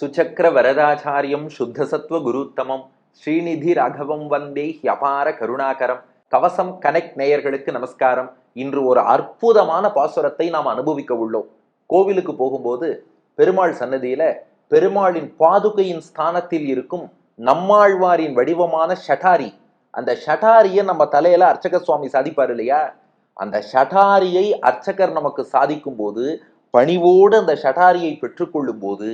சுச்சக்கர வரதாச்சாரியம் சுத்தசத்வ குருத்தமம் ஸ்ரீநிதி ராகவம் வந்தே ஹியபார கருணாகரம். கவசம் கனெக்ட் நேயர்களுக்கு நமஸ்காரம். இன்று ஒரு அற்புதமான பாசுரத்தை நாம் அனுபவிக்க உள்ளோம். கோவிலுக்கு போகும்போது பெருமாள் சன்னதியில பெருமாளின் பாதுகையின் ஸ்தானத்தில் இருக்கும் நம்மாழ்வாரின் வடிவமான ஷட்டாரி அந்த ஷட்டாரியை நம்ம தலையில அர்ச்சக சுவாமி சாதிப்பார் இல்லையா? அந்த ஷட்டாரியை அர்ச்சகர் நமக்கு சாதிக்கும் போது பணிவோடு அந்த ஷட்டாரியை பெற்றுக்கொள்ளும் போது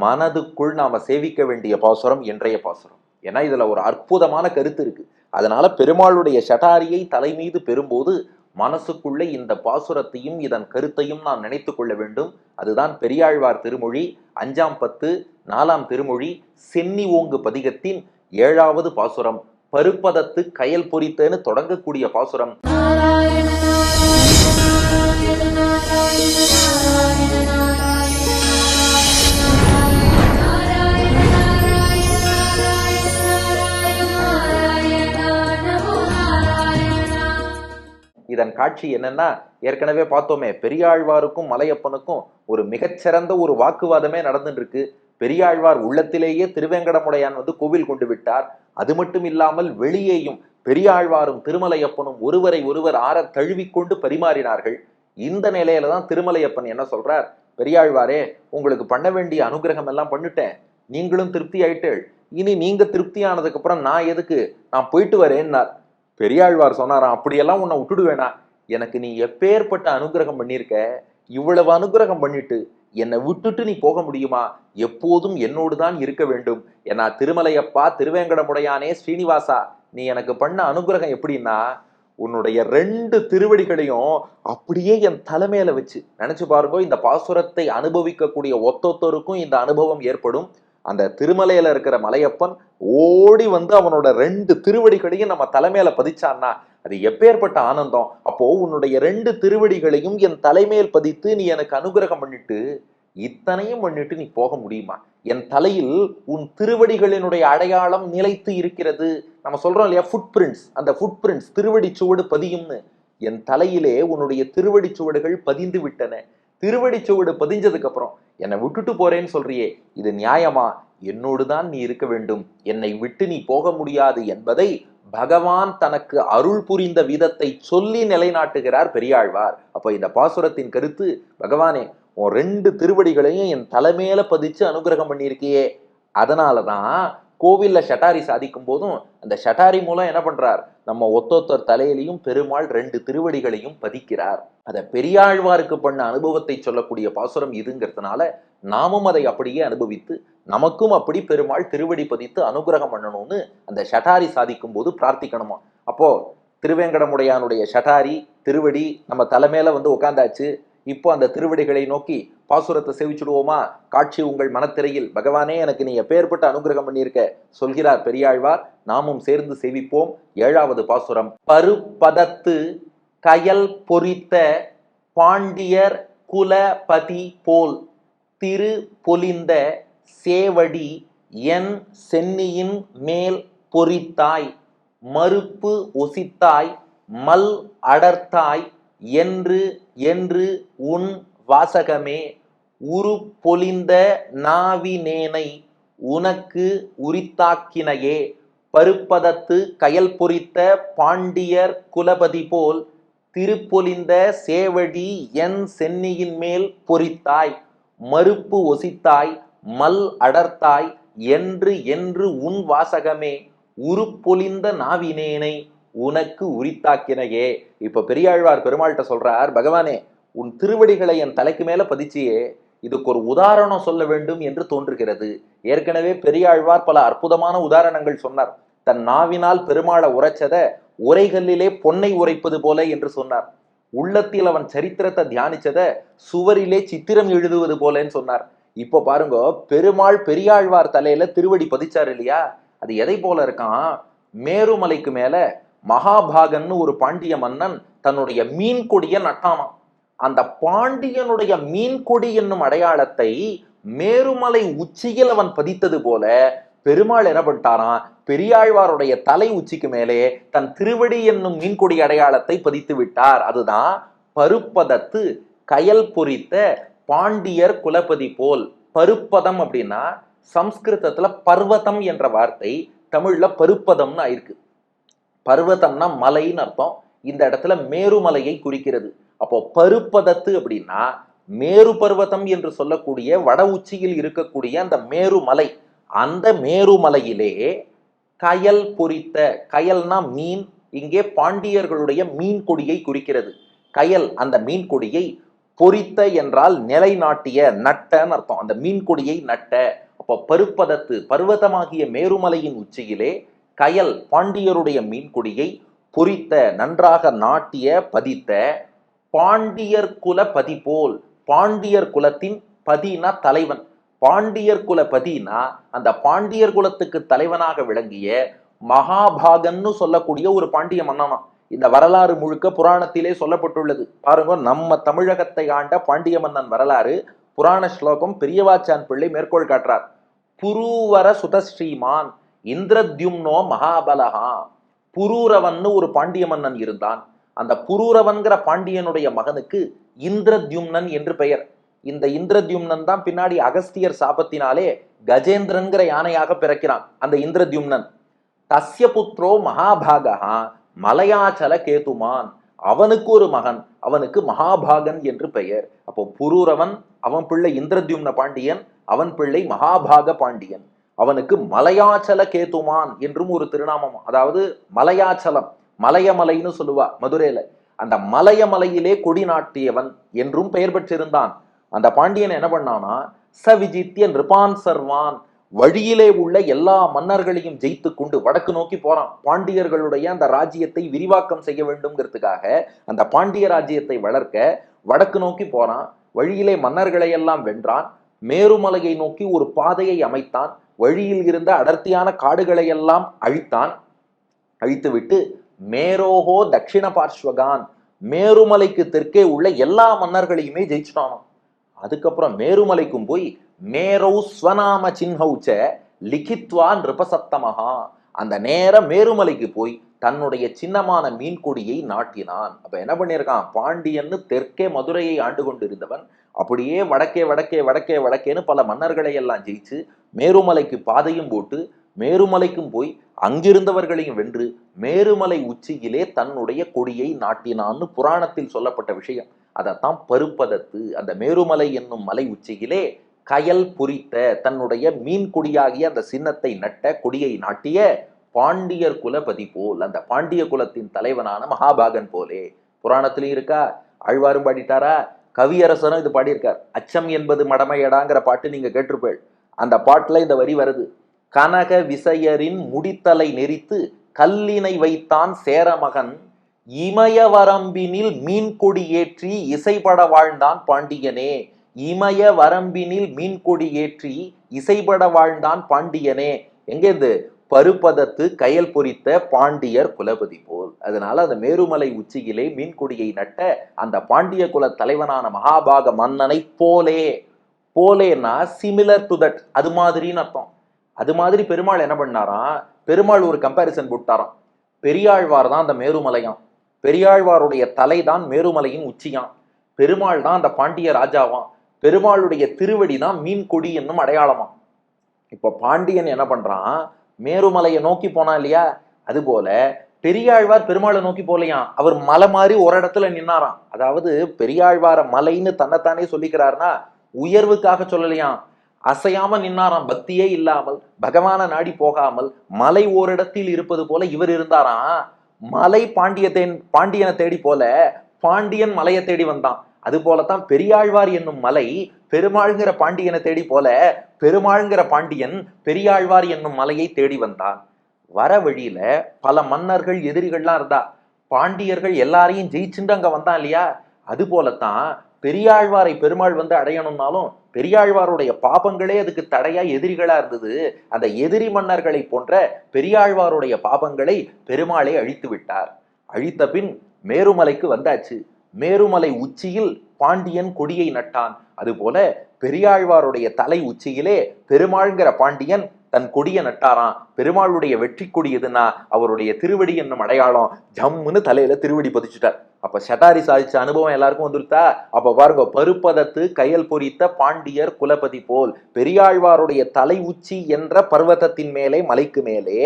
மனதுக்குள் நாம சேவிக்க வேண்டிய பாசுரம் இன்றைய பாசுரம். ஏன்னா இதுல ஒரு அற்புதமான கருத்து இருக்கு. அதனால பெருமாளுடைய ஷட்டாரியை தலை மீது பெறும்போது மனசுக்குள்ளே இந்த பாசுரத்தையும் இதன் கருத்தையும் நாம் நினைத்து கொள்ள வேண்டும். அதுதான் பெரியாழ்வார் திருமொழி அஞ்சாம் பத்து நாலாம் திருமொழி சென்னி ஓங்கு பதிகத்தின் ஏழாவது பாசுரம். பருப்பதத்து கயல் பொறித்தேன்னு தொடங்கக்கூடிய பாசுரம். இதன் காட்சி என்னன்னா ஏற்கனவே பார்த்தோமே பெரியாழ்வாருக்கும் மலையப்பனுக்கும் ஒரு மிகச்சிறந்த ஒரு வாக்குவாதமே நடந்துட்டு பெரியாழ்வார் உள்ளத்திலேயே திருவேங்கடமுடையான் வந்து கோவில் கொண்டு விட்டார். அது மட்டும் இல்லாமல் வெளியேயும் பெரியாழ்வாரும் திருமலையப்பனும் ஒருவரை ஒருவர் ஆற தழுவிக்கொண்டு பரிமாறினார்கள். இந்த நிலையில தான் திருமலையப்பன் என்ன சொல்றார்? பெரியாழ்வாரே உங்களுக்கு பண்ண வேண்டிய அனுகிரகம் எல்லாம் பண்ணிட்டேன். நீங்களும் திருப்தி ஆயிட்டேள் இனி நீங்க திருப்தியானதுக்கு அப்புறம் நான் எதுக்கு? நான் போயிட்டு வரேன்னார். பெரியாழ்வார் சொன்னாராம் அப்படியெல்லாம் உன்னை விட்டுடுவேனா? எனக்கு நீ எப்பேற்பட்ட அனுகிரகம் பண்ணியிருக்க இவ்வளவு அனுகிரகம் பண்ணிட்டு என்னை விட்டுட்டு நீ போக முடியுமா? எப்போதும் என்னோடு தான் இருக்க வேண்டும். ஏன்னா திருமலையப்பா திருவேங்கடமுடையானே ஸ்ரீனிவாசா நீ எனக்கு பண்ண அனுகிரகம் எப்படின்னா உன்னுடைய ரெண்டு திருவடிகளையும் அப்படியே என் தலைமையில வச்சு நினைச்சு பாருங்க இந்த பாசுரத்தை அனுபவிக்கக்கூடிய ஒத்தொத்தருக்கும் இந்த அனுபவம் ஏற்படும். அந்த திருமலையில இருக்கிற மலையப்பன் ஓடி வந்து அவனோட ரெண்டு திருவடிகளையும் நம்ம தலைமையில பதிச்சான்னா அது எப்பேற்பட்ட ஆனந்தம்? அப்போ உன்னுடைய ரெண்டு திருவடிகளையும் என் தலைமையில் பதித்து நீ எனக்கு அனுகிரகம் பண்ணிட்டு இத்தனையும் பண்ணிட்டு நீ போக முடியுமா? என் தலையில் உன் திருவடிகளினுடைய அடையாளம் நிலைத்து இருக்கிறது. நம்ம சொல்றோம் இல்லையா ஃபுட் பிரிண்ட்ஸ் அந்த ஃபுட் பிரிண்ட்ஸ் திருவடி சுவடு பதியும்னு. என் தலையிலே உன்னுடைய திருவடி சுவடுகள் பதிந்து விட்டன. திருவடி சுவடு பதிஞ்சதுக்கு அப்புறம் என்னை விட்டுட்டு போறேன்னு சொல்றியே இது நியாயமா? என்னோடு தான் நீ இருக்க வேண்டும். என்னை விட்டு நீ போக முடியாது என்பதை பகவான் தனக்கு அருள் புரிந்த விதத்தை சொல்லி நிலைநாட்டுகிறார் பெரியாழ்வார். அப்போ இந்த பாசுரத்தின் கருத்து பகவானே உன் ரெண்டு திருவடிகளையும் என் தலைமையில பதிச்சு அனுகிரகம் பண்ணியிருக்கியே. அதனாலதான் கோவிலில் ஷட்டாரி சாதிக்கும் போதும் அந்த ஷட்டாரி மூலம் என்ன பண்றார்? நம்ம ஒத்தொத்தர் தலையிலையும் பெருமாள் ரெண்டு திருவடிகளையும் பதிக்கிறார். அதை பெரியாழ்வாருக்கு பண்ண அனுபவத்தை சொல்லக்கூடிய பாசுரம் இதுங்கிறதுனால நாமும் அதை அப்படியே அனுபவித்து நமக்கும் அப்படி பெருமாள் திருவடி பதித்து அனுகிரகம் பண்ணணும்னு அந்த ஷட்டாரி சாதிக்கும் போது பிரார்த்திக்கணுமா? அப்போ திருவேங்கடமுடையானுடைய ஷட்டாரி திருவடி நம்ம தலைமையில வந்து உட்காந்தாச்சு இப்போ அந்த திருவடிகளை நோக்கி பாசுரத்தை சேவிச்சுடுவோமா? காட்சி உங்கள் மனத்திரையில். பகவானே எனக்கு நீ எப்பேற்பட்ட அனுகிரகம் பண்ணியிருக்க? சொல்கிறார் பெரியாழ்வார். நாமும் சேர்ந்து சேவிப்போம். ஏழாவது பாசுரம். பருப்பதத்து கயல் பொறித்த பாண்டியர் குலபதி போல் திரு பொலிந்த சேவடி என் சென்னியின் மேல் பொறித்தாய். மறுப்பு ஒசித்தாய். மல் அடர்த்தாய். என்று என்று உன் வாசகமே உரு பொலிந்த நாவினேனை உனக்கு உரித்தாக்கினையே. பருப்பதத்து கயல் பொறித்த பாண்டியர் குலபதி போல் திருப்பொலிந்த சேவடி என் சென்னியின் மேல் பொறித்தாய். மறுப்பு ஒசித்தாய் மல் அடர்த்தாய் என்று என்று உன் வாசகமே உருப்பொலிந்த நாவினேனை உனக்கு உரித்தாக்கினையே. இப்ப பெரியாழ்வார் பெருமாள்கிட்ட சொல்றார் பகவானே உன் திருவடிகளை என் தலைக்கு மேல பதிச்சியே. இதுக்கு ஒரு உதாரணம் சொல்ல வேண்டும் என்று தோன்றுகிறது. ஏற்கனவே பெரியாழ்வார் பல அற்புதமான உதாரணங்கள் சொன்னார். தன் நாவினால் பெருமாளை உரைச்சத உரைகல்லிலே பொன்னை உரைப்பது போல என்று சொன்னார். உள்ளத்தில் அவன் சரித்திரத்தை தியானிச்சத சுவரிலே சித்திரம் எழுதுவது போலன்னு சொன்னார். இப்ப பாருங்க பெருமாள் பெரியாழ்வார் தலையில திருவடி பதிச்சார் இல்லையா? அது எதை போல இருக்கான்? மேருமலைக்கு மேல மகாபாகன்னு ஒரு பாண்டிய மன்னன் தன்னுடைய மீன் கொடிய நட்டானான் அந்த பாண்டியனுடைய மீன் கொடி என்னும் அடையாளத்தை மேருமலை உச்சியில் அவன் பதித்தது போல பெருமாள் என்ன பண்ணிட்டாராம் பெரியாழ்வாருடைய தலை உச்சிக்கு மேலே தன் திருவடி என்னும் மீன்கொடி அடையாளத்தை பதித்து விட்டார். அதுதான் பருப்பதத்து கயல் பொறித்த பாண்டியர் குலபதி போல். பருப்பதம் அப்படின்னா சம்ஸ்கிருதத்துல பர்வதம் என்ற வார்த்தை தமிழ்ல பருப்பதம்னு ஆயிருக்கு. பர்வதம்னா மலைன்னு அர்த்தம். இந்த இடத்துல மேருமலையை குறிக்கிறது. அப்போ பருப்பதத்து அப்படின்னா மேரு பர்வதம் என்று சொல்லக்கூடிய வட உச்சியில் இருக்கக்கூடிய அந்த மேருமலை. அந்த மேருமலையிலே கயல் பொறித்த கயல்னா மீன் இங்கே பாண்டியர்களுடைய மீன் கொடியை குறிக்கிறது. கயல் அந்த மீன் கொடியை பொறித்த என்றால் நிலைநாட்டிய நட்டன்னு அர்த்தம். அந்த மீன் கொடியை நட்ட அப்போ பருப்பதத்து பர்வதமாகிய மேருமலையின் உச்சியிலே கயல் பாண்டியருடைய மீன்கொடியை பொறித்த நன்றாக நாட்டிய பதித்த பாண்டியர் குல பதி போல் பாண்டியர் குலத்தின் பதினா தலைவன். பாண்டியர் குல பதினா அந்த பாண்டியர் குலத்துக்கு தலைவனாக விளங்கிய மகாபாகன்னு சொல்லக்கூடிய ஒரு பாண்டிய மன்னனா இந்த வரலாறு முழுக்க புராணத்திலே சொல்லப்பட்டுள்ளது. பாருங்க நம்ம தமிழகத்தை ஆண்ட பாண்டிய மன்னன் வரலாறு புராண ஸ்லோகம் பெரியவாச்சான் பிள்ளை மேற்கோள் காட்டுறார். புருவர சுதஸ்ரீமான் இந்திரத்யும்னோ மகாபலகா புரூரவன்னு ஒரு பாண்டிய மன்னன் இருந்தான். அந்த புரூரவன்கிற பாண்டியனுடைய மகனுக்கு இந்திரத்யும்னன் என்று பெயர். இந்த இந்திரத்யும்னன் தான் பின்னாடி அகஸ்தியர் சாபத்தினாலே கஜேந்திரன்கிற யானையாக பிறக்கிறான் அந்த இந்திரத்யும்னன். தஸ்ய புத்ரோ மகாபாகா மலையாச்சல கேதுமான். அவனுக்கு ஒரு மகன் அவனுக்கு மகாபாகன் என்று பெயர். அப்போ புரூரவன் அவன் பிள்ளை இந்திரத்யும்ன பாண்டியன் அவன் பிள்ளை மகாபாக பாண்டியன். அவனுக்கு மலையாச்சல கேதுமான் என்றும் ஒரு திருநாமம். அதாவது மலையாச்சலம் மலையமலைன்னு சொல்லுவா மதுரையில. அந்த மலையமலையிலே கொடி நாட்டியவன் என்றும் பெயர் பெற்றிருந்தான். அந்த பாண்டியன் என்ன பண்ணானா சவிஜித்ய நிருபான் சர்வான் வழியிலே உள்ள எல்லா மன்னர்களையும் ஜெயித்து கொண்டு வடக்கு நோக்கி போறான். பாண்டியர்களுடைய அந்த ராஜ்யத்தை விரிவாக்கம் செய்ய வேண்டும்ங்கிறதுக்காக அந்த பாண்டிய ராஜ்யத்தை வளர்க்க வடக்கு நோக்கி போறான். வழியிலே மன்னர்களை எல்லாம் வென்றான். மேருமலையை நோக்கி ஒரு பாதையை அமைத்தான். வழியில் இருந்த அடர்த்தியான காடுகளை எல்லாம் அழித்தான். அழித்துவிட்டு மேரோஹோ தட்சிண பார்ஸ்வகான் மேருமலைக்கு தெற்கே உள்ள எல்லா மன்னர்களையுமே ஜெயிச்சிட்டானோ அதுக்கப்புறம் மேருமலைக்கும் போய் மேரௌ ஸ்வநாம சின்ஹௌச்ச லிகித்வா நிருபசத்தமகா அந்த நேர மேருமலைக்கு போய் தன்னுடைய சின்னமான மீன்கொடியை நாட்டினான். அப்ப என்ன பண்ணியிருக்கான்? பாண்டியன்னு தெற்கே மதுரையை ஆண்டு கொண்டிருந்தவன் அப்படியே வடக்கே வடக்கே வடக்கே வடக்கேன்னு பல மன்னர்களை எல்லாம் ஜெயிச்சு மேருமலைக்கு பாதையும் போட்டு மேருமலைக்கும் போய் அங்கிருந்தவர்களையும் வென்று மேருமலை உச்சியிலே தன்னுடைய கொடியை நாட்டினான்னு புராணத்தில் சொல்லப்பட்ட விஷயம். அதைத்தான் பருப்பதத்து அந்த மேருமலை என்னும் மலை உச்சியிலே கயல் பொறித்த தன்னுடைய மீன் கொடியாகிய அந்த சின்னத்தை நட்ட கொடியை நாட்டிய பாண்டியர் குலபதி போல் அந்த பாண்டிய குலத்தின் தலைவனான மகாபாகன் போலே. புராணத்திலையும் இருக்கா? ஆழ்வாரும் பாடிட்டாரா? கவியரசனும் இது பாடியிருக்கார். அச்சம் என்பது மடமையடாங்கிற பாட்டு நீங்க கேட்டிருப்பேள் அந்த பாட்டுல இந்த வரி வருது. கனக விசையரின் முடித்தலை நெறித்து கல்லினை வைத்தான் சேரமகன். இமய வரம்பினில் மீன்கொடி ஏற்றி இசைபட வாழ்ந்தான் பாண்டியனே. இமய வரம்பினில் மீன்கொடி ஏற்றி இசைபட வாழ்ந்தான் பாண்டியனே. எங்கேருந்து பருப்பதத்து கயல் பொறித்த பாண்டியர் குலபதி போல். அதனால அந்த மேருமலை உச்சியிலே மீன்கொடியை நட்ட அந்த பாண்டிய குல தலைவனான மகாபாக மன்னனை போலே போலேன்னா சிமிலர் டு தட் அது மாதிரின்னு அர்த்தம். அது மாதிரி பெருமாள் என்ன பண்ணாராம் பெருமாள் ஒரு கம்பாரிசன் போட்டாராம். பெரியாழ்வார் தான் அந்த மேருமலையாம். பெரியாழ்வாருடைய தலை தான் மேருமலையின் உச்சியாம். பெருமாள் தான் அந்த பாண்டிய ராஜாவாம். பெருமாளுடைய திருவடி தான் மீன் கொடி என்னும் அடையாளமாம். இப்போ பாண்டியன் என்ன பண்றான்? மேருமலையை நோக்கி போனா இல்லையா? அதுபோல பெரியாழ்வார் பெருமாளை நோக்கி போலையாம் அவர் மலை மாதிரி ஒரு இடத்துல நின்னாராம். அதாவது பெரியாழ்வார மலைன்னு தன்னைத்தானே சொல்லிக்கிறாருன்னா உயர்வுக்காக சொல்லலையாம் அசையாம நின்னாராம் பக்தியே இல்லாமல் பகவான நாடி போகாமல் மலை ஓரிடத்தில் இருப்பது போல இவர் இருந்தாராம். மலை பாண்டியத்தேன் பாண்டியனை தேடி போல பாண்டியன் மலையை தேடி வந்தான். அது போலத்தான் பெரியாழ்வார் என்னும் மலை பெருமாள்ங்கிற பாண்டியனை தேடி போல பெருமாள்ங்கிற பாண்டியன் பெரியாழ்வார் என்னும் மலையை தேடி வந்தான். வர வழியில பல மன்னர்கள் எதிரிகள்லாம் இருந்தா பாண்டியர்கள் எல்லாரையும் ஜெயிச்சுட்டு அங்க வந்தான் இல்லையா? அது போலத்தான் பெரியாழ்வாரை பெருமாள் வந்து அடையணும்னாலும் பெரியாழ்வாருடைய பாபங்களே அதுக்கு தடையா எதிரிகளா இருந்தது. அந்த எதிரி மன்னர்களை போன்ற பெரியாழ்வாருடைய பாபங்களை பெருமாளை அழித்து விட்டார். அழித்த பின் மேருமலைக்கு வந்தாச்சு. மேருமலை உச்சியில் பாண்டியன் கொடியை நட்டான். அதுபோல பெரியாழ்வாருடைய தலை உச்சியிலே பெருமாள்ங்கிற பாண்டியன் தன் கொடியை நட்டாராம். பெருமாளுடைய வெற்றி கொடி எதுனா அவருடைய திருவடி என்னும் அடையாளம். ஜம்முன்னு தலையில திருவடி பதிச்சுட்டார். அப்ப ஷட்டாரி சாதிச்ச அனுபவம் எல்லாருக்கும் வந்துருத்தா? அப்ப பாருங்க பருப்பதத்து கையல் பொறித்த பாண்டியர் குலபதி போல் பெரியாழ்வாருடைய தலை உச்சி என்ற பர்வதத்தின் மேலே மலைக்கு மேலே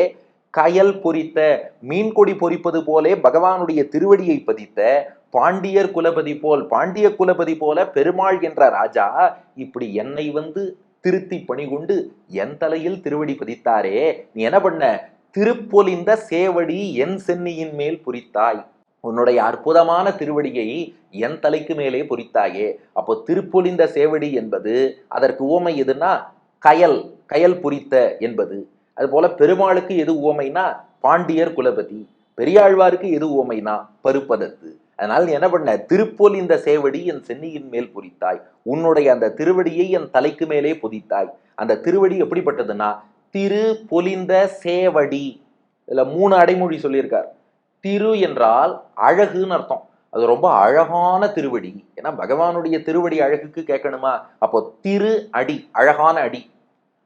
கயல் பொறித்த மீன்கொடி பொறிப்பது போலே பகவானுடைய திருவடியை பதித்த பாண்டியர் குலபதி போல் பாண்டிய குலபதி போல பெருமாள் என்ற ராஜா இப்படி என்னை வந்து திருத்தி பணிகொண்டு என் தலையில் திருவடி பதித்தாரே நீ என்ன பண்ண? திருப்பொலிந்த சேவடி என் சென்னியின் மேல் புரித்தாய் உன்னுடைய அற்புதமான திருவடியை என் தலைக்கு மேலே புரித்தாயே அப்போ திருப்பொலிந்த சேவடி என்பது அதற்கு உவமை எதுனா கயல் கயல் புரித்த என்பது. அதுபோல பெருமாளுக்கு எது உவமைனா பாண்டியர் குலபதி. பெரியாழ்வாருக்கு எது உவமைனா பருப்பதத்து. அதனால் நீ என்ன பண்ண? திருப்போல் இந்த சேவடி என் சென்னியின் மேல் பொறித்தாய். உன்னுடைய அந்த திருவடியை என் தலைக்கு மேலே பொதித்தாய். அந்த திருவடி எப்படிப்பட்டதுன்னா திரு பொலிந்த சேவடி. இதில் மூணு அடைமொழி சொல்லியிருக்கார். திரு என்றால் அழகுன்னு அர்த்தம். அது ரொம்ப அழகான திருவடி. ஏன்னா பகவானுடைய திருவடி அழகுக்கு கேட்கணுமா? அப்போ திரு அடி அழகான அடி.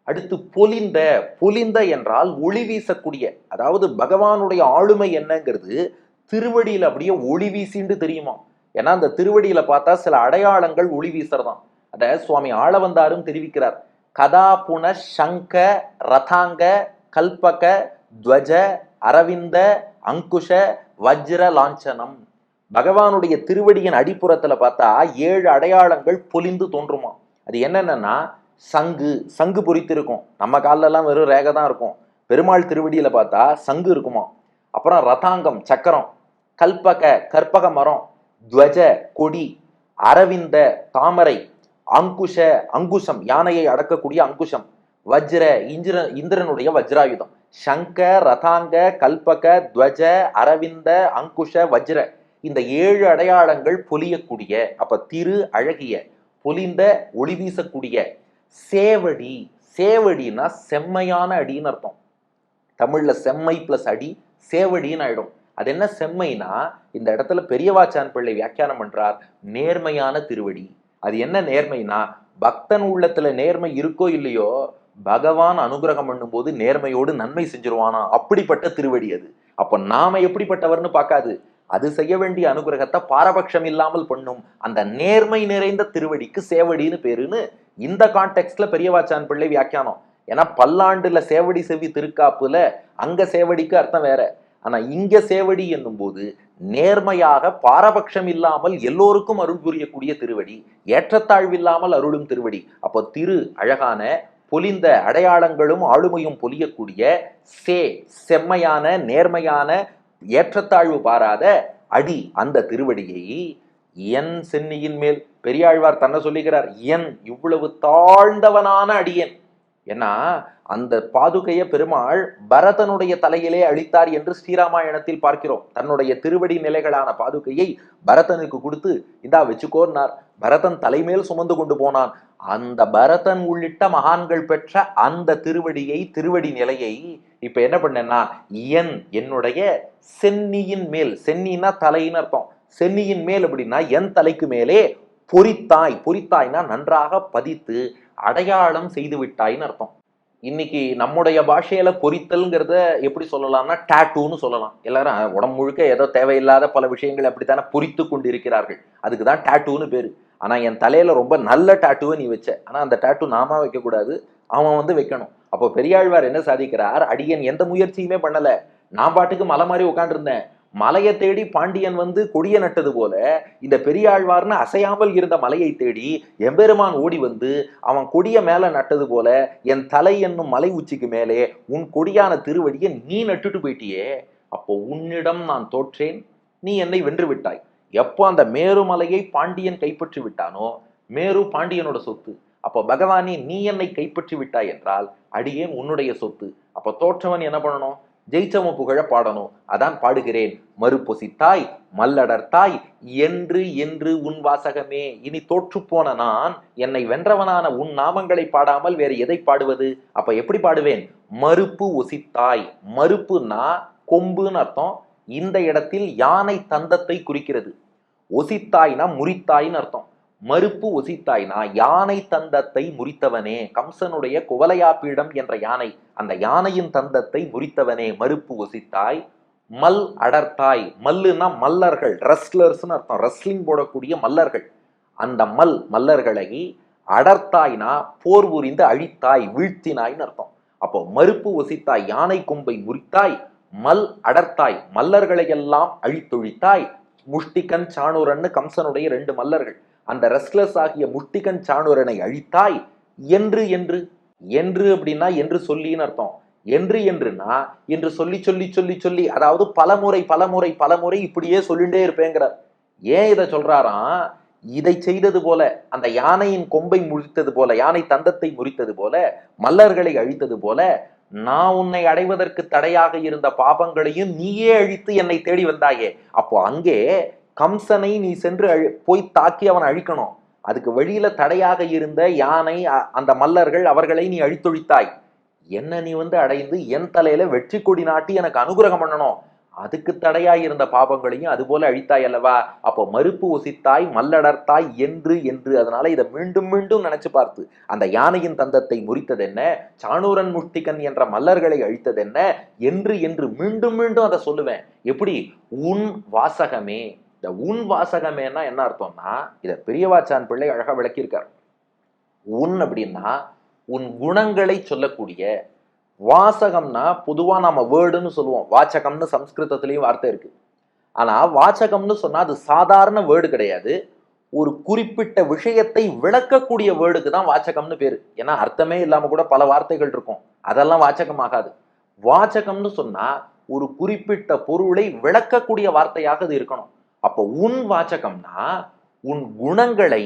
அடுத்து பொலிந்த பொலிந்த என்றால் ஒளி வீசக்கூடிய. அதாவது பகவானுடைய ஆளுமை என்னங்கிறது திருவடியில் அப்படியே ஒளி வீசின்னு தெரியுமா? ஏன்னா அந்த திருவடியில பார்த்தா சில அடையாளங்கள் ஒளி வீசுறதான் அத சுவாமி ஆளவந்தாரும் தெரிவிக்கிறார். கதா புன சங்க ரதாங்க கல்பக துவஜ அரவிந்த அங்குஷ வஜ்ர லாஞ்சனம். பகவானுடைய திருவடியின் அடிப்புறத்துல பார்த்தா ஏழு அடையாளங்கள் பொலிந்து தோன்றுமா? அது என்னென்னன்னா சங்கு. சங்கு பொறித்திருக்கும். நம்ம கால்ல வெறும் ரேகை தான் இருக்கும். பெருமாள் திருவடியில பார்த்தா சங்கு இருக்குமா? அப்புறம் ரதாங்கம் சக்கரம் கல்பக கற்பக மரம் துவஜ கொடி அரவிந்த தாமரை அங்குஷ அங்குஷம் யானையை அடக்கக்கூடிய அங்குஷம் வஜ்ர இந்திர இந்திரனுடைய வஜ்ராயுதம். சங்க ரதாங்க கல்பக துவஜ அரவிந்த அங்குஷ வஜ்ர இந்த ஏழு அடையாளங்கள் பொலியக்கூடிய அப்ப திரு அழகிய பொலிந்த ஒளி வீசக்கூடிய சேவடி சேவடினா செம்மையான அடின்னு அர்த்தம். தமிழ்ல செம்மை பிளஸ் அடி சேவடின்னு ஆயிடும் அது என்ன செம்மைனா இந்த இடத்துல பெரியவாச்சான் பிள்ளை வியாக்கியானம் பண்றார் நேர்மையான திருவடி. அது என்ன நேர்மைனா பக்தன் உள்ளத்துல நேர்மை இருக்கோ இல்லையோ பகவான் அனுகிரகம் பண்ணும்போது நேர்மையோடு நன்மை செஞ்சிருவானா? அப்படிப்பட்ட திருவடி அது. அப்ப நாம எப்படிப்பட்டவர்னு பார்க்காது. அது செய்ய வேண்டிய அனுகிரகத்தை பாரபட்சம் இல்லாமல் பண்ணும். அந்த நேர்மை நிறைந்த திருவடிக்கு சேவடின்னு பேருன்னு இந்த கான்டெக்ட்ல பெரியவாச்சான் பிள்ளை வியாக்கியானம். ஏன்னா பல்லாண்டுல சேவடி செவி திருக்காப்புல அங்க சேவடிக்கு அர்த்தம் வேற. ஆனா இங்க சேவடி என்னும் போது நேர்மையாக பாரபட்சம் இல்லாமல் எல்லோருக்கும் அருள் புரியக்கூடிய திருவடி ஏற்றத்தாழ்வு இல்லாமல் அருளும் திருவடி. அப்போ திரு அழகான பொலிந்த அடையாளங்களும் ஆளுமையும் பொலியக்கூடிய சே செம்மையான நேர்மையான ஏற்றத்தாழ்வு பாராத அடி அந்த திருவடியை என் சென்னியின் மேல் பெரியாழ்வார் தன்னை சொல்லுகிறார் என் இவ்வளவு தாழ்ந்தவனான அடியன். ஏன்னா அந்த பாதுகைய பெருமாள் பரதனுடைய தலையிலே அழித்தார் என்று ஸ்ரீராமாயணத்தில் பார்க்கிறோம். தன்னுடைய திருவடி நிலைகளான பாதுகையை பரதனுக்கு கொடுத்து இந்தா வச்சுக்கோன்னார். பரதன் தலைமேல் சுமந்து கொண்டு போனான். அந்த பரதன் உள்ளிட்ட மகான்கள் பெற்ற அந்த திருவடியை திருவடி நிலையை இப்ப என்ன பண்ணேன்னா என் என்னுடைய சென்னியின் மேல் சென்னின்னா தலைன்னு அர்த்தம். சென்னியின் மேல் அப்படின்னா என் தலைக்கு மேலே பொறித்தாய் பொறித்தாய்னா நன்றாக பதித்து அடையாளம் செய்து விட்டாய்ன்னு அர்த்தம். இன்னைக்கு நம்முடைய பாஷையில பொறித்தல்ங்கிறத எப்படி சொல்லலாம்னா டாட்டூன்னு சொல்லலாம். எல்லாரும் உடம்பு முழுக்க ஏதோ தேவையில்லாத பல விஷயங்களை அப்படித்தானே பொறித்து கொண்டு இருக்கிறார்கள் அதுக்கு தான் டேட்டூன்னு பேர். ஆனால் என் தலையில ரொம்ப நல்ல டாட்டூவை நீ வச்ச. ஆனால் அந்த டாட்டூ நாம வைக்கக்கூடாது அவன் வந்து வைக்கணும். அப்போ பெரியாழ்வார் என்ன சாதிக்கிறார்? அடியன் எந்த முயற்சியுமே பண்ணலை. நான் பாட்டுக்கு மலை மாதிரி உட்காந்துருந்தேன் மலையை தேடி பாண்டியன் வந்து கொடிய நட்டது போல இந்த பெரியாழ்வார்னு அசையாமல் இருந்த மலையை தேடி எம்பெருமான் ஓடி வந்து அவன் கொடிய மேல நட்டது போல என் தலை என்னும் மலை உச்சிக்கு மேலே உன் கொடியான திருவடியை நீ நட்டுட்டு போயிட்டியே. அப்போ உன்னிடம் நான் தோற்றேன் நீ என்னை வென்று விட்டாய். எப்போ அந்த மேருமலையை பாண்டியன் கைப்பற்றி விட்டானோ மேரு பாண்டியனோட சொத்து. அப்போ பகவானே நீ என்னை கைப்பற்றி விட்டாய் என்றால் அடியேன் உன்னுடைய சொத்து. அப்போ தோற்றவன் என்ன பண்ணணும்? ஜெயிச்சம புகழ பாடணும். அதான் பாடுகிறேன். மறுபொசித்தாய் மல்லடர்த்தாய் என்று என்று உன் வாசகமே. இனி தோற்றுப்போன நான் என்னை வென்றவனான உன் நாமங்களை பாடாமல் வேறு எதை பாடுவது? அப்ப எப்படி பாடுவேன்? மறுப்பு ஒசித்தாய். மறுப்புன்னா கொம்புன்னு அர்த்தம். இந்த இடத்தில் யானை தந்தத்தை குறிக்கிறது. ஒசித்தாய்னா முறித்தாய்ன்னு அர்த்தம். மறுப்பு ஒசித்தாய்னா யானை தந்தத்தை முறித்தவனே கம்சனுடைய குவலையாப்பீடம் என்ற யானை அந்த யானையின் தந்தத்தை முறித்தவனே மறுப்பு ஒசித்தாய் மல் அடர்த்தாய். மல்லுன்னா மல்லர்கள் ரெஸ்லர்ஸ்னு அர்த்தம். ரெஸ்லிங் போடக்கூடிய மல்லர்கள். அந்த மல் மல்லர்களை அடர்த்தாய்னா போர் புரிந்து அழித்தாய் வீழ்த்தினாய்னு அர்த்தம். அப்போ மறுப்பு ஒசித்தாய் யானை கொம்பை முறித்தாய் மல் அடர்த்தாய். மல்லர்களை எல்லாம் அழித்தொழித்தாய். முஷ்டிகன் சாணூரன்னு கம்சனுடைய ரெண்டு மல்லர்கள். அந்த ரெஸ்ட்லெஸ் ஆகிய முஷ்டிகன் சாணூரனை அழித்தாய். என்று என்று என்று அப்படின்னா என்று சொல்லின்னு அர்த்தம். என்று என்றுனா என்று சொல்லி சொல்லி சொல்லி சொல்லி அதாவது பலமுறை பலமுறை பலமுறை இப்படியே சொல்லிட்டே இருப்பேங்கிறார். ஏன் இதை சொல்றாராம்? இதை செய்தது போல அந்த யானையின் கொம்பை முறித்தது போல யானை தந்தத்தை முறித்தது போல மல்லர்களை அழித்தது போல நான் உன்னை அடைவதற்கு தடையாக இருந்த பாபங்களையும் நீயே அழித்து என்னை தேடி வந்தாயே. அப்போ அங்கே கம்சனை நீ சென்று அழி போய் தாக்கி அவன் அழிக்கணும். அதுக்கு வழியில தடையாக இருந்த யானை அந்த மல்லர்கள் அவர்களை நீ அழித்தொழித்தாய். என்ன நீ வந்து அடைந்து என் தலையில வெற்றி கொடி நாட்டி எனக்கு அனுகிரகம் பண்ணணும். அதுக்கு தடையாய் இருந்த பாபங்களையும் அதுபோல அழித்தாய் அல்லவா? அப்போ மறுப்பு ஒசித்தாய் மல்லடர்த்தாய் என்று என்று. அதனால இதை மீண்டும் மீண்டும் நினைச்சு பார்த்து அந்த யானையின் தந்தத்தை முறித்தது என்ன? சாணூரன் முஷ்டிகன் என்ற மல்லர்களை அழித்தது என்ன? என்று என்று மீண்டும் மீண்டும் அதை சொல்லுவேன். எப்படி? உன் வாசகமே. இந்த உன் வாசகமேன்னா என்ன அர்த்தம்னா இதை பெரியவாச்சான் பிள்ளை அழகாக விளக்கியிருக்கார். உன் அப்படின்னா உன் குணங்களை சொல்லக்கூடிய வாசகம்னா பொதுவா நாம வேர்டுன்னு சொல்லுவோம். வாச்சகம்னு சம்ஸ்கிருதத்துலேயும் வார்த்தை இருக்கு. ஆனா வாச்சகம்னு சொன்னா அது சாதாரண வேர்டு கிடையாது. ஒரு குறிப்பிட்ட விஷயத்தை விளக்கக்கூடிய வேர்டுக்கு தான் வாச்சகம்னு பேரு. ஏன்னா அர்த்தமே இல்லாமல் கூட பல வார்த்தைகள் இருக்கும். அதெல்லாம் வாச்சகம் ஆகாது வாச்சகம்னு சொன்னா ஒரு குறிப்பிட்ட பொருளை விளக்கக்கூடிய வார்த்தையாக அது இருக்கணும். அப்போ உன் வாச்சகம்னா உன் குணங்களை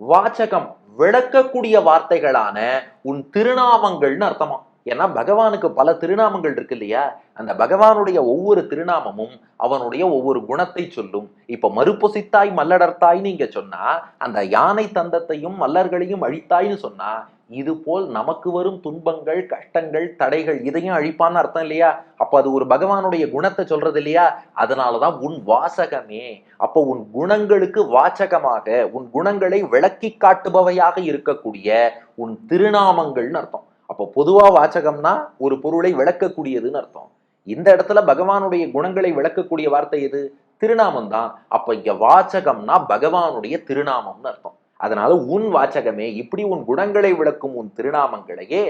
வாச்சகம் விளக்கக்கூடிய வார்த்தைகளான உன் திருநாமங்கள்னு அர்த்தமா? ஏன்னா பகவானுக்கு பல திருநாமங்கள் இருக்கு இல்லையா? அந்த பகவானுடைய ஒவ்வொரு திருநாமமும் அவனுடைய ஒவ்வொரு குணத்தை சொல்லும். இப்ப மறுபொசித்தாய் மல்லடர்த்தாய் நீங்க சொன்னா அந்த யானை தந்தத்தையும் மல்லர்களையும் அழித்தாய்னு சொன்னா இது போல் நமக்கு வரும் துன்பங்கள் கஷ்டங்கள் தடைகள் இதையும் அழிப்பான்னு அர்த்தம் இல்லையா? அப்ப அது ஒரு பகவானுடைய குணத்தை சொல்றது இல்லையா? அதனாலதான் உன் வாசகமே. அப்போ உன் குணங்களுக்கு வாச்சகமாக உன் குணங்களை விளக்கி காட்டுபவையாக இருக்கக்கூடிய உன் திருநாமங்கள்னு அர்த்தம். அப்போ பொதுவா வாச்சகம்னா ஒரு பொருளை விளக்கக்கூடியதுன்னு அர்த்தம். இந்த இடத்துல பகவானுடைய குணங்களை விளக்கக்கூடிய வார்த்தை எது? திருநாமம் தான் அப்ப இங்க வாச்சகம்னா பகவானுடைய திருநாமம்னு அர்த்தம். அதனால உன் வாச்சகமே இப்படி உன் குணங்களை விளக்கும் உன் திருநாமங்களையே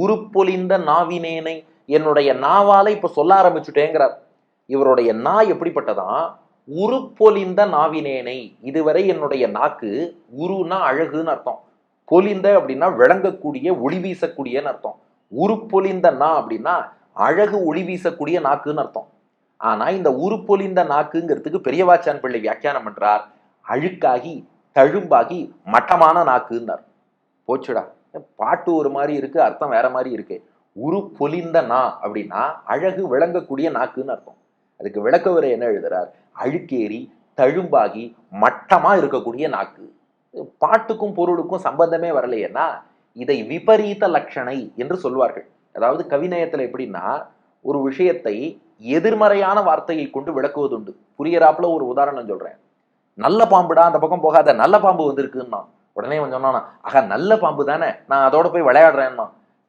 உருப்பொலிந்த நாவினேனை என்னுடைய நாவால இப்ப சொல்ல ஆரம்பிச்சுட்டேங்கிறார். இவருடைய நா எப்படிப்பட்டதான் உருப்பொலிந்த நாவினேனை. இதுவரை என்னுடைய நாக்கு உருன்னா அழகுன்னு அர்த்தம். பொலிந்த அப்படின்னா விளங்கக்கூடிய ஒளி வீசக்கூடியன்னு அர்த்தம். உருப்பொலிந்த நா அப்படின்னா அழகு ஒளி வீசக்கூடிய நாக்குன்னு அர்த்தம். ஆனா இந்த உருப்பொலிந்த நாக்குங்கிறதுக்கு பெரியவாச்சான் பிள்ளை வியாக்கியானம் பண்றார். அழுக்காகி தழும்பாகி மட்டமான நாக்குன்னார் போச்சுடா. பாட்டு ஒரு மாதிரி இருக்கு அர்த்தம் வேற மாதிரி இருக்கு. உரு பொலிந்த நா அப்படின்னா அழகு விளங்கக்கூடிய நாக்குன்னு அர்த்தம். அதுக்கு விளக்கவரை என்ன எழுதுறார்? அழுக்கேறி தழும்பாகி மட்டமா இருக்கக்கூடிய நாக்கு. பாட்டுக்கும் பொருளுக்கும் சம்பந்தமே வரலையேன்னா இதை விபரீத லட்சணை என்று சொல்வார்கள். அதாவது கவிநயத்தில் எப்படின்னா ஒரு விஷயத்தை எதிர்மறையான வார்த்தையை கொண்டு விளக்குவது உண்டு புரியறாப்புல ஒரு உதாரணம் சொல்றேன். நல்ல பாம்புடா அந்த பக்கம் போகாத நல்ல பாம்பு வந்திருக்குன்னா உடனே அவன் சொன்னானா ஆக நல்ல பாம்பு தானே நான் அதோட போய் விளையாடுறேன்னா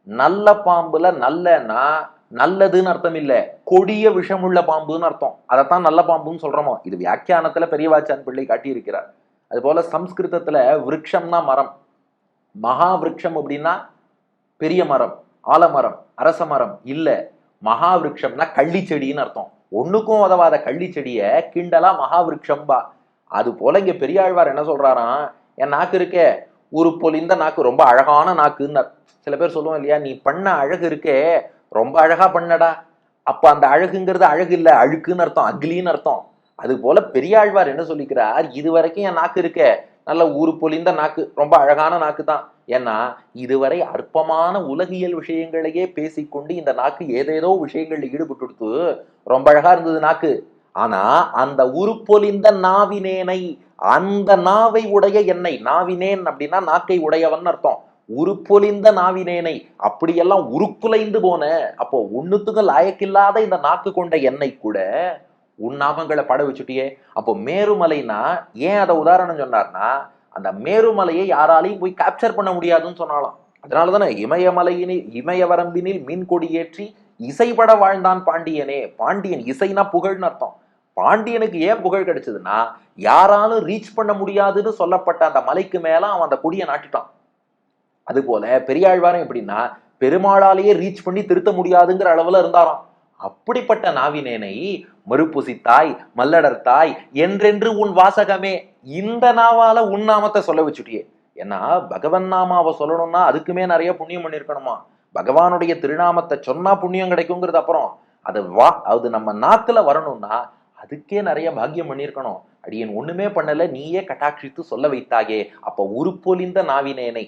நல்ல பாம்புல நல்லன்னா நல்லதுன்னு அர்த்தம் இல்லை கொடிய விஷமுள்ள பாம்புன்னு அர்த்தம். அதைத்தான் நல்ல பாம்புன்னு சொல்றோமோ? இது வியாக்கியானத்துல பெரியவாச்சான் பிள்ளை காட்டியிருக்கிறார். அது போல சம்ஸ்கிருதத்துல மரம். மகாவிருக்ஷம் அப்படின்னா பெரிய மரம் ஆலமரம் அரச மரம் இல்ல. மகா விருட்சம்னா கள்ளி செடின்னு அர்த்தம். ஒண்ணுக்கும் உதவாத கள்ளி செடிய கிண்டலா மகா விருட்சம்பா. அது போல இங்க பெரியாழ்வார் என்ன சொல்றாராம்? என் நாக்கு இருக்கே ஒரு பொலிந்த நாக்கு ரொம்ப அழகான நாக்குன்னு சில பேர் சொல்லுவோம் இல்லையா நீ பண்ண அழகு இருக்கே ரொம்ப அழகா பண்ணடா. அப்ப அந்த அழகுங்கிறது அழகு இல்ல அழுக்குன்னு அர்த்தம் அக்லின்னு அர்த்தம். அது போல பெரியாழ்வார் என்ன சொல்லிக்கிறார்? இது வரைக்கும் என் நாக்கு இருக்கே. நல்ல ஊரு பொழிந்த நாக்கு. ரொம்ப அழகான நாக்கு தான் ஏன்னா இதுவரை அற்பமான உலகியல் விஷயங்களையே பேசிக்கொண்டு இந்த நாக்கு ஏதேதோ விஷயங்களில் ஈடுபட்டு ரொம்ப அழகா இருந்தது நாக்கு. ஆனா அந்த உருப்பொலிந்த நாவினேனை அந்த நாவை உடைய என்னை நாவினேன் அப்படின்னா நாக்கை உடையவன் அர்த்தம். உருப்பொலிந்த நாவினேனை. அப்படியெல்லாம் உருக்குலைந்து போன அப்போ ஒண்ணுத்துக்கு லாயக்கில்லாத இந்த நாக்கு கொண்ட எண்ணெய் கூட உன் நாமங்களை பட வச்சுட்டியே. அப்போ மேருமலைனா ஏன் அதை உதாரணம் சொன்னார்னா அந்த மேருமலையை யாராலையும் போய் கேப்சர் பண்ண முடியாதுன்னு சொன்னாலாம். அதனாலதானே இமயமலையினில் இமயவரம்பினில் மீன் கொடி ஏற்றி வாழ்ந்தான் பாண்டியனே. பாண்டியன் இசைனா புகழ்னு அர்த்தம். பாண்டியனுக்கு ஏன் புகழ் கிடைச்சதுன்னா யாராலும் ரீச் பண்ண முடியாதுன்னு சொல்லப்பட்ட அந்த மலைக்கு மேல அவன் அந்த கொடியை நாட்டிட்டான். அதுபோல பெரியாழ்வாரம் எப்படின்னா பெருமாளாலேயே ரீச் பண்ணி திருத்த முடியாதுங்கிற அளவுல இருந்தாராம். அப்படிப்பட்ட நாவினேனை மறுப்புசித்தாய் மல்லடர்த்தாய் என்றென்று உன் வாசகமே. இந்த நாவால உன் நாமத்தை சொல்ல வச்சுட்டியே. ஏன்னா பகவன் நாமாவை சொல்லணும்னா அதுக்குமே நிறைய புண்ணியம் பண்ணியிருக்கணுமா? பகவானுடைய திருநாமத்தை சொன்னா புண்ணியம் கிடைக்குங்கிறது அப்புறம் அது வா அது நம்ம நாக்குல வரணும்னா அதுக்கே நிறைய பாக்கியம் பண்ணியிருக்கணும். அடியன் ஒண்ணுமே பண்ணல நீயே கட்டாட்சித்து சொல்ல வைத்தாயே. அப்ப உருப்பொலிந்த நாவினேனை.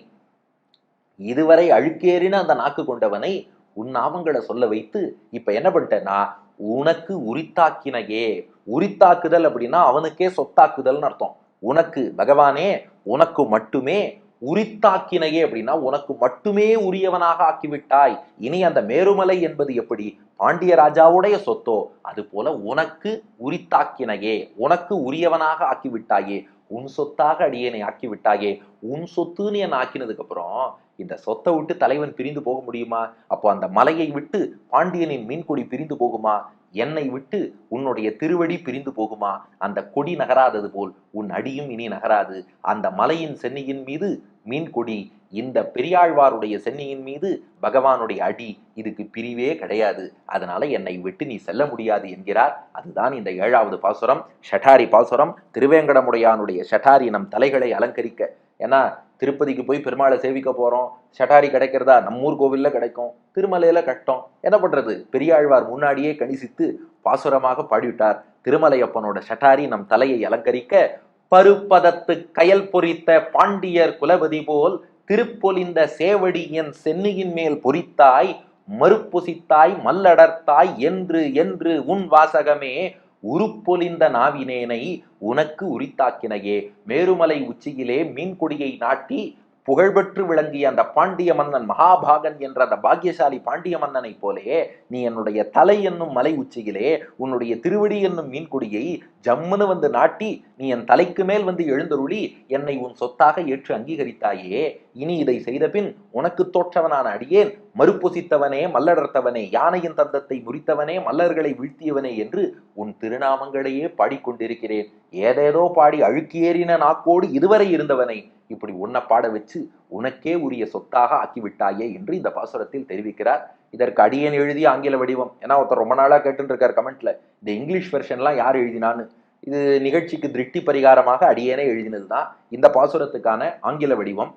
இதுவரை அழுக்கேறின அந்த நாக்கு கொண்டவனை உன் நாமங்களை சொல்ல வைத்து இப்ப என்ன பண்ணிட்டேன்னா உனக்கு உரித்தாக்கினையே உரித்தாக்குதல் அப்படின்னா அவனுக்கே சொத்தாக்குதல்னு அர்த்தம். உனக்கு பகவானே உனக்கு மட்டுமே உரித்தாக்கினையே அப்படின்னா உனக்கு மட்டுமே உரியவனாக ஆக்கிவிட்டாய். இனி அந்த மேருமலை என்பது எப்படி? பாண்டிய ராஜாவுடைய சொத்தோ? அது போல உனக்கு உரித்தாக்கினையே உனக்கு உரியவனாக ஆக்கிவிட்டாயே. உன் சொத்தாக அடியேனை ஆக்கி விட்டாயே உன் சொத்துன்னு என்ன ஆக்கினதுக்கு அப்புறம் இந்த சொத்தை விட்டு தலைவன் பிரிந்து போக முடியுமா? அப்போ அந்த மலையை விட்டு பாண்டியனின் மீன்கொடி பிரிந்து போகுமா? என்னை விட்டு உன்னுடைய திருவடி பிரிந்து போகுமா? அந்த கொடி நகராதது போல் உன் அடியும் இனி நகராது. அந்த மலையின் சென்னியின் மீது மீன்கொடி இந்த பெரியாழ்வாருடைய சென்னியின் மீது பகவானுடைய அடி இதுக்கு பிரிவே கிடையாது. அதனால என்னை விட்டு நீ செல்ல முடியாது என்கிறார். அதுதான் இந்த ஏழாவது பாசுரம். ஷட்டாரி பாசுரம். திருவேங்கடமுடையானுடைய ஷட்டாரி நம் தலைகளை அலங்கரிக்க ஏன்னா திருப்பதிக்கு போய் பெருமாளை சேவிக்க போகிறோம் ஷட்டாரி கிடைக்கிறதா நம்மூர் கோவிலில் கிடைக்கும். திருமலையில் கட்டம். என்ன பண்ணுறது பெரியாழ்வார் முன்னாடியே கணிசித்து பாசுரமாக பாடிவிட்டார். திருமலையப்பனோட ஷட்டாரி நம் தலையை அலங்கரிக்க பருப்பதத்து கயல் பொறித்த பாண்டியர் குலபதி போல் திருப்பொலிந்த சேவடியின் சென்னியின் மேல் பொறித்தாய் மறுப்புசித்தாய் மல்லடர்த்தாய் என்று என்று உன் வாசகமே உருப்பொலிந்த நாவினேனை உனக்கு உரித்தாக்கினையே. மேருமலை உச்சியிலே மீன்கொடியை நாட்டி புகழ்பெற்று விளங்கிய அந்த பாண்டிய மன்னன் மகாபாகன் என்ற அந்த பாக்கியசாலி பாண்டிய மன்னனை போலே நீ என்னுடைய தலை என்னும் மலை உச்சியிலே உன்னுடைய திருவடி என்னும் மீன்கொடியை ஜம்முன்னு வந்து நாட்டி நீ என் தலைக்கு மேல் வந்து எழுந்தருளி என்னை உன் சொத்தாக ஏற்று அங்கீகரித்தாயே. இனி இதை செய்த பின் உனக்கு தோற்றவனான அடியேன் மறுப்பொசித்தவனே மல்லடர்த்தவனே யானையின் தந்தத்தை முறித்தவனே மல்லர்களை வீழ்த்தியவனே என்று உன் திருநாமங்களையே பாடிக்கொண்டிருக்கிறேன். ஏதேதோ பாடி அழுக்கியேறின நாக்கோடு இதுவரை இருந்தவனை இப்படி உன்னை பாட வச்சு உனக்கே உரிய சொத்தாக ஆக்கிவிட்டாயே என்று இந்த பாசுரத்தில் தெரிவிக்கிறார். இதற்கு அடியன் எழுதிய ஆங்கில வடிவம். ஏன்னா ஒருத்தர் ரொம்ப நாளாக கேட்டுருக்கார் கமெண்ட்ல. இந்த இங்கிலீஷ் வெர்ஷன்லாம் யார் எழுதினான்னு. இது நிகழ்ச்சிக்கு திருஷ்டி பரிகாரமாக அடியேனே எழுதினது தான் இந்த பாசுரத்துக்கான ஆங்கில வடிவம்.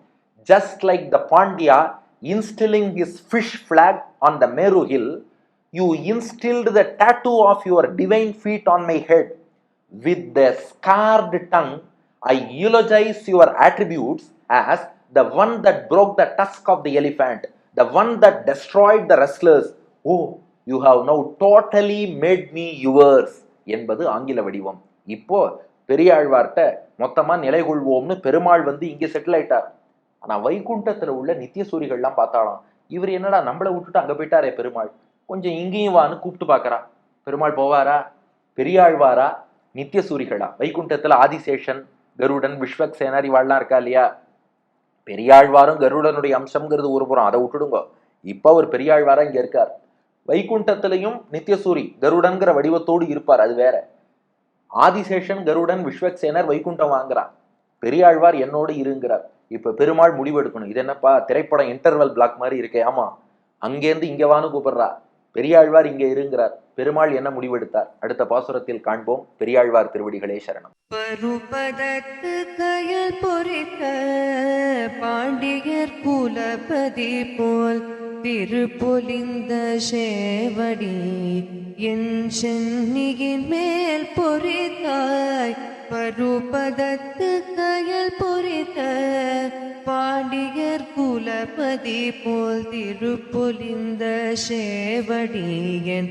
Just like the Pandya instilling his fish flag on the Meru hill, you instilled the tattoo of your divine feet on my head. With the scarred tongue, I eulogize your attributes as the one that broke the tusk of the elephant, the one that destroyed the wrestlers. Oh, you have now totally made me yours என்பது ஆங்கில வடிவம் இப்போ பெரியாழ்வார்ட்ட மொத்தமா நிலை கொள்வோம்னு பெருமாள் வந்து இங்க settle ஆயிட்டார் ஆனா வைகுண்டத்துல உள்ள நித்தியசூரிகள்லாம் பார்த்தாலாம் இவர் என்னடா நம்மளை விட்டுட்டு அங்க போயிட்டாரே பெருமாள். கொஞ்சம் இங்கேயும் வான்னு கூப்பிட்டு பார்க்கறா. பெருமாள் போவாரா? பெரியாழ்வாரா? நித்தியசூரிகளா வைகுண்டத்துல ஆதிசேஷன் கருடன் விஸ்வக்சேனர் இவாள்லாம் இருக்கா இல்லையா? பெரியாழ்வாரும் கருடனுடைய அம்சம்ங்கிறது ஒரு புறம் அதை விட்டுடுங்க. இப்போ அவர் பெரியாழ்வாரா இங்க இருக்கார். வைகுண்டத்திலையும் நித்தியசூரி கருடன்கிற வடிவத்தோடு இருப்பார். அது வேற. ஆதிசேஷன் கருடன் விஸ்வக்சேனர் வைகுண்டம் வாங்குறார். பெரியாழ்வார் என்னோடு இருங்கிறார். இப்போ பெருமாள் முடிவெடுக்கணும் இது என்னப்பா திரைப்படம் இன்டர்வல் பிளாக் மாதிரி இருக்கே. ஆமா. அங்கேருந்து இங்க வான்னு கூப்பிடுறா. பெரியாழ்வார் இங்கே இருங்கிறார். பெருமாள் என்ன முடிவெடுத்தார் அடுத்த பாசுரத்தில் காண்போம். பெரியாழ்வார் திருவடிகளே சரணம். பருப்பதற்கு கயல் பொறித்த பாண்டியர் குலபதி போல் திருப்பொலிந்த சேவடி என் சென்னியின் மேல் பொறித்தாய் பருபதத்து கயல் பொறித்த பாண்டியர் குலபதி போல் திருப்பொலிந்த சேவடியன்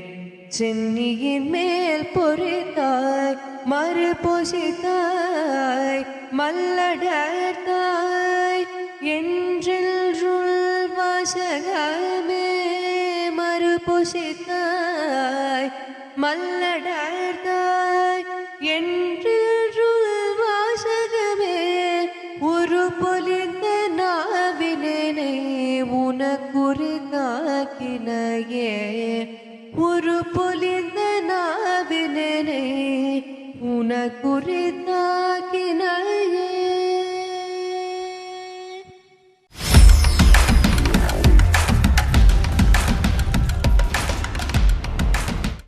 சென்னியின் மேல் பொறித்தாய் மறு பொசித்தாய் மல்லடர்த்தாய் என்றென்றுள் வாசகமே மறு பொசித்தாய்